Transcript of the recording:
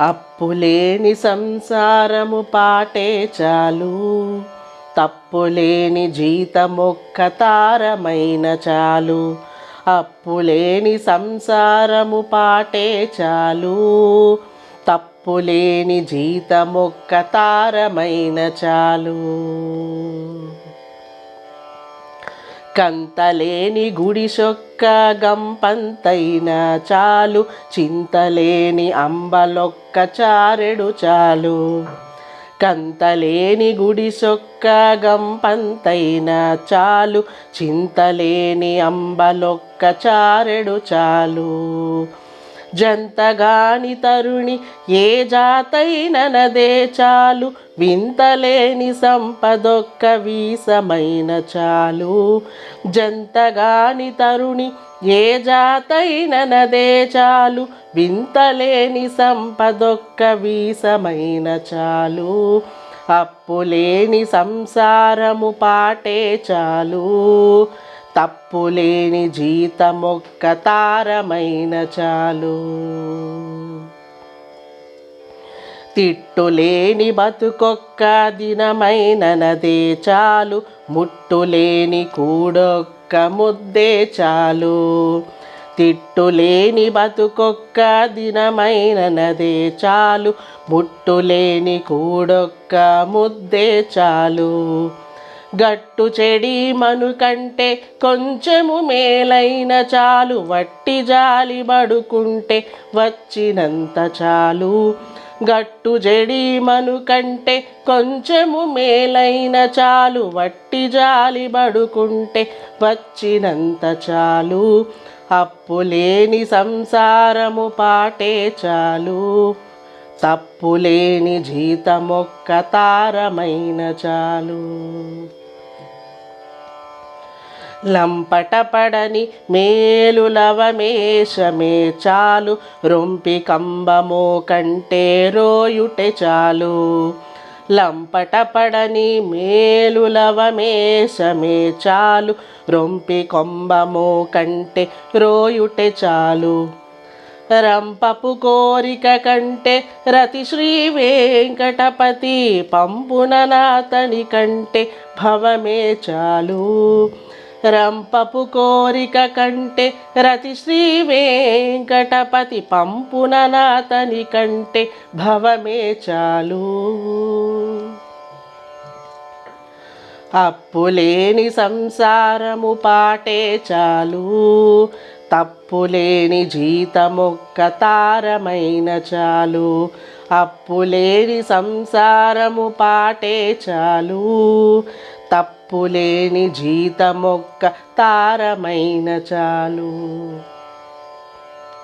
అప్పులేని సంసారము పాటే చాలు. తప్పులేని జీతమొక్క తారమైన చాలు. అప్పులేని సంసారము పాటే చాలు. తప్పులేని జీతమొక్క తారమైన చాలు. కంతలేని గుడిసొక్క గంపంతైన చాలు. చింతలేని అంబలొక్క చారెడు చాలు. కంతలేని గుడిసొక్క గంపంతైన చాలు. చింతలేని అంబలొక్క చారెడు చాలు. జంతగాని తరుణి ఏ జాతైననదే చాలు. వింతలేని సంపదొక్క వీసమైన చాలు. జంతగాని తరుణి ఏ జాతైననదే చాలు. వింతలేని సంపదొక్క వీసమైన చాలు. అప్పులేని సంసారము పాటే చాలు. తప్పులేని జీతమొక్క తారమైన చాలు. తిట్టులేని బతుకొక్క దినమైననదే చాలు. ముట్టులేని కూడొక్క ముద్దే చాలు. తిట్టులేని బతుకొక్క దినమైననదే చాలు. ముట్టులేని కూడొక్క ముద్దే చాలు. గట్టు చెడి మను కంటే కొంచెము మేలైన చాలు వట్టి జాలి పడుకుంటే వచ్చినంత చాలు. గట్టు జడి మను కంటే కొంచెము మేలైన చాలు వట్టి జాలి పడుకుంటే వచ్చినంత చాలు. అప్పులేని సంసారము పాటే చాలు. తప్పులేని జీతమొక్క తారమైన చాలు. లంపటపడని మేలులవమేషమే చాలు. రొంపి కంబమో కంటే రోయుటె చాలు. లంపటపడని మేలులవమేషమే చాలు. రొంపి కొంబమో కంటే రోయుటె చాలు. రంపపు కోరిక కంటే రతి శ్రీ వెంకటపతి పంపున నాతని కంటే భవమే చాలు. రంపపు కోరిక కంటే రతి శ్రీ వెంకటపతి పంపున నాతని కంటే భవమే చాలు. అప్పులేని సంసారము పాటే చాలు. తప్పులేని జీతమొక్క తారమైన చాలు. అప్పులేని సంసారము పాటే చాలు. తప్పు తప్పులేని జీతమొక్క తారమైన చాలు.